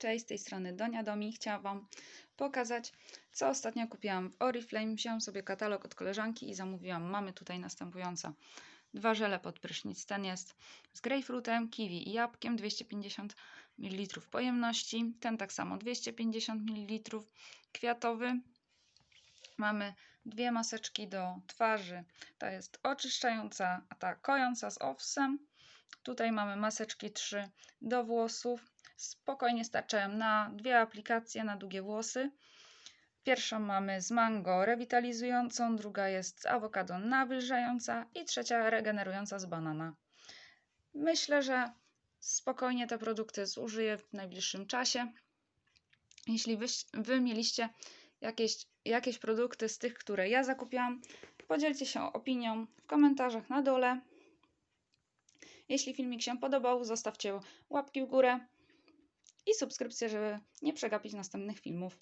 Cześć, z tej strony Donia Domi. Chciałam Wam pokazać, co ostatnio kupiłam w Oriflame. Wziąłam sobie katalog od koleżanki i zamówiłam. Mamy tutaj następujące dwa żele pod prysznic. Ten jest z grejpfrutem, kiwi i jabłkiem, 250 ml pojemności. Ten tak samo 250 ml kwiatowy. Mamy dwie maseczki do twarzy. Ta jest oczyszczająca, a ta kojąca z owsem. Tutaj mamy maseczki 3 do włosów. Spokojnie starczają na dwie aplikacje na długie włosy. Pierwszą mamy z mango rewitalizującą, druga jest z awokado nawilżająca i trzecia regenerująca z banana. Myślę, że spokojnie te produkty zużyję w najbliższym czasie. Jeśli wy, wy mieliście jakieś, jakieś produkty z tych, które ja zakupiłam, podzielcie się opinią w komentarzach na dole. Jeśli filmik się podobał, zostawcie łapki w górę i subskrypcję, żeby nie przegapić następnych filmów.